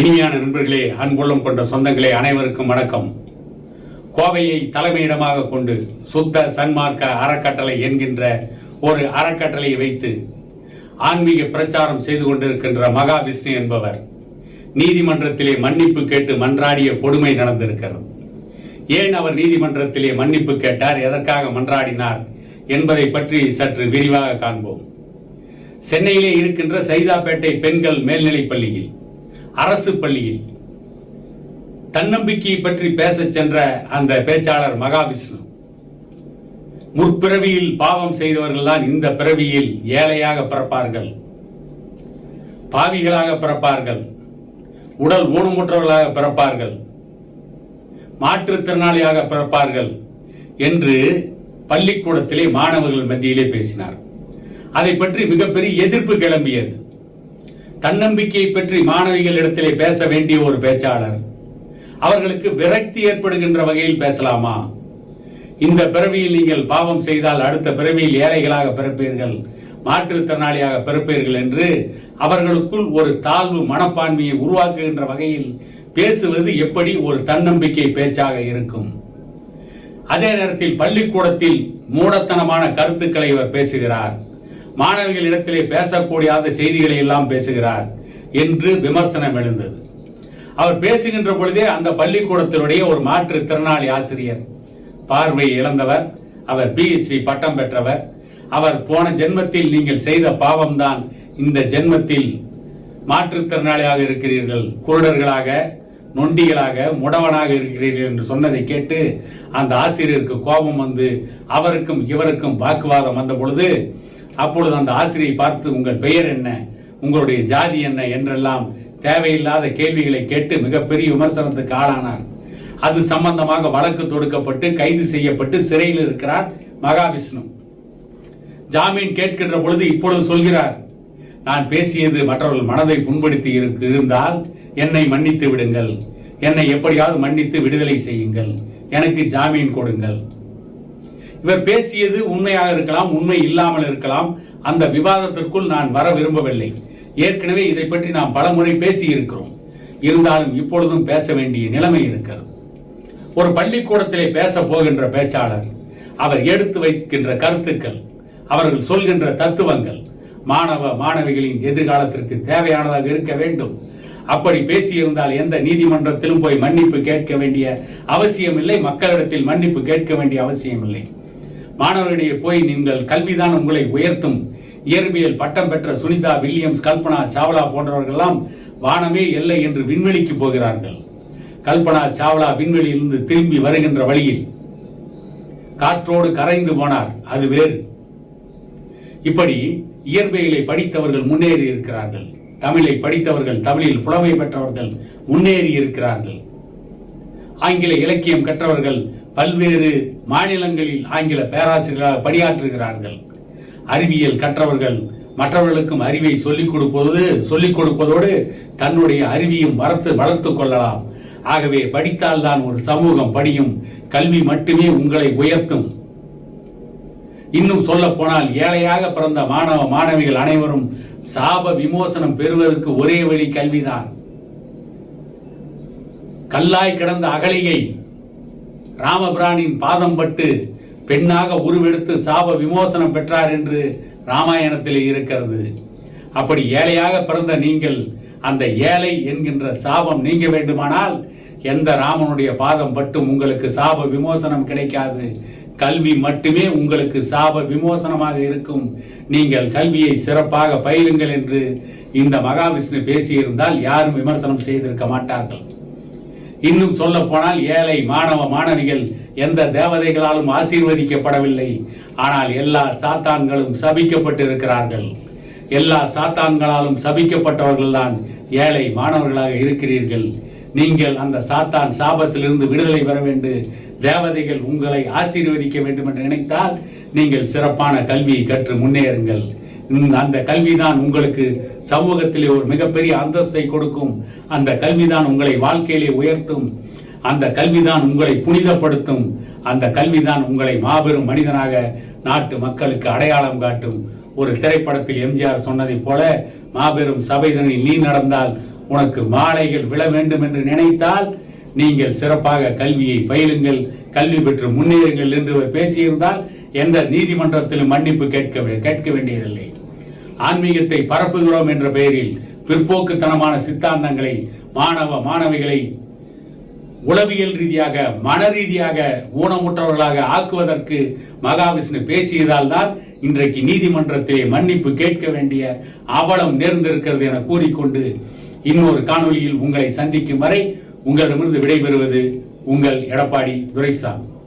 இனிமையான நண்பர்களே அன்புள்ளம் கொண்ட சொந்தங்களே அனைவருக்கும் வணக்கம். கோவையை தலைமையிடமாக கொண்டு சுத்த சன்மார்க்க அறக்கட்டளை என்கின்ற ஒரு அறக்கட்டளையை வைத்து ஆன்மீக பிரச்சாரம் செய்து கொண்டிருக்கின்ற மகா விஷ்ணு என்பவர் நீதிமன்றத்திலே மன்னிப்பு கேட்டு மன்றாடிய கொடுமை நடந்திருக்கிறது. ஏன் அவர் நீதிமன்றத்திலே மன்னிப்பு கேட்டார் எதற்காக மன்றாடினார் என்பதை பற்றி சற்று விரிவாக காண்போம். சென்னையிலே இருக்கின்ற சைதாப்பேட்டை பெண்கள் மேல்நிலைப் பள்ளியில் அரசு பள்ளியில் தன்னம்பிக்கையை பற்றி பேச சென்ற அந்த பேச்சாளர் மகாவிஷ்ணு. முற்பிறவியில் பாவம் செய்தவர்கள் தான் இந்த பிறவியில் ஏழையாக பிறப்பார்கள். பாவிகளாக பிறப்பார்கள். உடல் ஊனமுற்றவர்களாக பிறப்பார்கள். மாற்றுத்திறனாளியாக பிறப்பார்கள் என்று பள்ளிக்கூடத்திலே மாணவர்கள் மத்தியிலே பேசினார். அதை பற்றி மிகப்பெரிய எதிர்ப்பு கிளம்பியது. தன்னம்பிக்கையை பற்றி மாணவிகளிடத்திலே பேச வேண்டிய ஒரு பேச்சாளர். அவர்களுக்கு விரக்தி ஏற்படுகின்ற வகையில் பேசலாமா? இந்த பிறவியில் நீங்கள் பாவம் செய்தால் அடுத்த பிறவியில் ஏழைகளாக பிறப்பீர்கள் மாற்றுத்திறனாளியாக பிறப்பீர்கள் என்று அவர்களுக்குள் ஒரு தாழ்வு மனப்பான்மையை உருவாக்குகின்ற வகையில் பேசுவது எப்படி ஒரு தன்னம்பிக்கை பேச்சாக இருக்கும்? அதே நேரத்தில் பள்ளிக்கூடத்தில் மூடத்தனமான கருத்துக்களை இவர் பேசுகிறார். மாணவிகளிடத்திலே பேசக்கூடாத செய்திகளை எல்லாம் பேசுகிறார் என்று விமர்சனம் எழுந்தது. அவர் பேசுகின்ற பொழுதே அந்த பள்ளிக்கூடத்தினுடைய ஒரு மாற்றுத்திறனாளி ஆசிரியர் பார்வை இழந்தவர் அவர் பிஎஸ்சி பட்டம் பெற்றவர் அவர் போன ஜென்மத்தில் நீங்கள் செய்த பாவம்தான் இந்த ஜென்மத்தில் மாற்றுத்திறனாளியாக இருக்கிறீர்கள் குருடர்களாக நொண்டிகளாக முடவனாக இருக்கிறீர்கள் என்று சொன்னதை கேட்டு அந்த ஆசிரியருக்கு கோபம் வந்து அவருக்கும் இவருக்கும் வாக்குவாதம் வந்த பொழுது அப்பொழுது அந்த ஆசிரியை பார்த்து உங்கள் பெயர் என்ன? உங்களுடைய ஜாதி என்ன? என்றெல்லாம் தேவையில்லாத கேள்விகளை கேட்டு மிகப்பெரிய விமர்சனத்துக்கு ஆளானார். அது சம்பந்தமாக வழக்கு தொடுக்கப்பட்டு கைது செய்யப்பட்டு சிறையில் இருக்கிறார் மகாவிஷ்ணு. ஜாமீன் கேட்கின்ற பொழுது இப்பொழுது சொல்கிறார் நான் பேசியது மற்றவர்கள் மனதை புண்படுத்தி இருந்தால் என்னை மன்னித்து விடுங்கள். என்னை எப்படியாவது மன்னித்து விடுதலை செய்யுங்கள். எனக்கு ஜாமீன் கொடுங்கள். இவர் பேசியது உண்மையாக இருக்கலாம் உண்மை இல்லாமல் இருக்கலாம். அந்த விவாதத்திற்குள் நான் வர விரும்பவில்லை. ஏற்கனவே இதை பற்றி நாம் பலமுறை பேசி இருக்கிறோம் இருந்தாலும் இப்பொழுதும் பேச வேண்டிய நிலைமை இருக்கிறது. ஒரு பள்ளிக்கூடத்திலே பேச போகின்ற பேச்சாளர் அவர் எடுத்து வைக்கின்ற கருத்துக்கள் அவர்கள் சொல்கின்ற தத்துவங்கள் மாணவ மாணவிகளின் எதிர்காலத்திற்கு தேவையானதாக இருக்க வேண்டும். அப்படி பேசியிருந்தால் எந்த நீதிமன்றத்திலும் போய் மன்னிப்பு கேட்க வேண்டிய அவசியமில்லை மக்களிடத்தில் மன்னிப்பு கேட்க வேண்டிய அவசியமில்லை. மாணவர்களிடையே போய் நீங்கள் கல்விதான் உங்களை உயர்த்தும். இயற்பியல் பட்டம் பெற்ற சுனிதா வில்லியம்ஸ் கல்பனா சாவ்லா போன்றவர்கள்லாம் வானமே எல்லை என்று விண்வெளிக்கு போகிறார்கள். கல்பனா சாவ்லா விண்வெளியிலிருந்து திரும்பி வருகின்ற வழியில் காற்றோடு கரைந்து போனார். அது வேறு. இப்படி இயற்பியலை படித்தவர்கள் முன்னேறி இருக்கிறார்கள். தமிழை படித்தவர்கள் தமிழில் புலமை பெற்றவர்கள் முன்னேறி இருக்கிறார்கள். ஆங்கில இலக்கியம் கற்றவர்கள் பல்வேறு மாநிலங்களில் ஆங்கில பேராசிரியர்களாக பணியாற்றுகிறார்கள். அறிவியல் கற்றவர்கள் மற்றவர்களுக்கும் அறிவை சொல்லிக் கொடுப்பது சொல்லிக் கொடுப்பதோடு தன்னுடைய அறிவியும் வளர்த்து வளர்த்து கொள்ளலாம். ஆகவே படித்தால்தான் ஒரு சமூகம் படியும். கல்வி மட்டுமே உங்களை உயர்த்தும். இன்னும் சொல்ல போனால் ஏழையாக பிறந்த மாணவ மாணவிகள் அனைவரும் சாப விமோசனம் பெறுவதற்கு ஒரே வழி கல்விதான். கல்லாய் கிடந்த அகலியை ராமபிரானின் பாதம் பட்டு பெண்ணாக உருவெடுத்து சாப விமோசனம் பெற்றார் என்று ராமாயணத்தில் இருக்கிறது. அப்படி ஏழையாக பிறந்த நீங்கள் அந்த ஏழை என்கின்ற சாபம் நீங்க வேண்டுமானால் எந்த ராமனுடைய பாதம் பட்டும் உங்களுக்கு சாப விமோசனம் கிடைக்காது. கல்வி மட்டுமே உங்களுக்கு சாப விமோசனமாக இருக்கும். நீங்கள் கல்வியை சிறப்பாக பயிலுங்கள் என்று இந்த மகாவிஷ்ணு பேசியிருந்தால் யாரும் விமர்சனம் செய்திருக்க மாட்டார்கள். இன்னும் சொல்ல போனால் ஏழை மாணவ மாணவிகள் எந்த தேவதைகளாலும் ஆசீர்வதிக்கப்படவில்லை. ஆனால் எல்லா சாத்தான்களும் சபிக்கப்பட்டிருக்கிறார்கள். எல்லா சாத்தான்களாலும் சபிக்கப்பட்டவர்கள்தான் ஏழை மாணவர்களாக இருக்கிறீர்கள். நீங்கள் அந்த சாத்தான் சாபத்திலிருந்து விடுதலை பெற வேண்டும் தேவதைகள் உங்களை ஆசீர்வதிக்க வேண்டும் என்று நினைத்தால் நீங்கள் சிறப்பான கல்வியை கற்று முன்னேறுங்கள். அந்த அந்த கல்விதான் உங்களுக்கு சமூகத்திலே ஒரு மிகப்பெரிய அந்தஸ்தை கொடுக்கும். அந்த கல்விதான் உங்களை வாழ்க்கையிலே உயர்த்தும். அந்த கல்விதான் உங்களை புனிதப்படுத்தும். அந்த கல்விதான் உங்களை மாபெரும் மனிதனாக நாட்டு மக்களுக்கு அடையாளம் காட்டும். ஒரு திரைப்படத்தில் எம்ஜிஆர் சொன்னதைப் போல மாபெரும் சபைதனில் நீ நடந்தால் உனக்கு மாலைகள் விழ வேண்டும் என்று நினைத்தால் நீங்கள் சிறப்பாக கல்வியை பயிலுங்கள் கல்வி பெற்று முன்னேறுங்கள் என்று பேசியிருந்தால் எந்த நீதிமன்றத்திலும் மன்னிப்பு கேட்க கேட்க வேண்டியதில்லை. ஆன்மீகத்தை பரப்புகிறோம் என்ற பெயரில் பிற்போக்குத்தனமான சித்தாந்தங்களை மாணவ மாணவிகளை உளவியல் ரீதியாக மன ரீதியாக ஊனமுற்றவர்களாக ஆக்குவதற்கு மகாவிஷ்ணு பேசியதால் தான் இன்றைக்கு நீதிமன்றத்திலே மன்னிப்பு கேட்க வேண்டிய அவலம் நேர்ந்திருக்கிறது என கூறிக்கொண்டு இன்னொரு காணொலியில் உங்களை சந்திக்கும் வரை உங்களிடமிருந்து விடைபெறுவது உங்கள் எடப்பாடி துரைசாமி.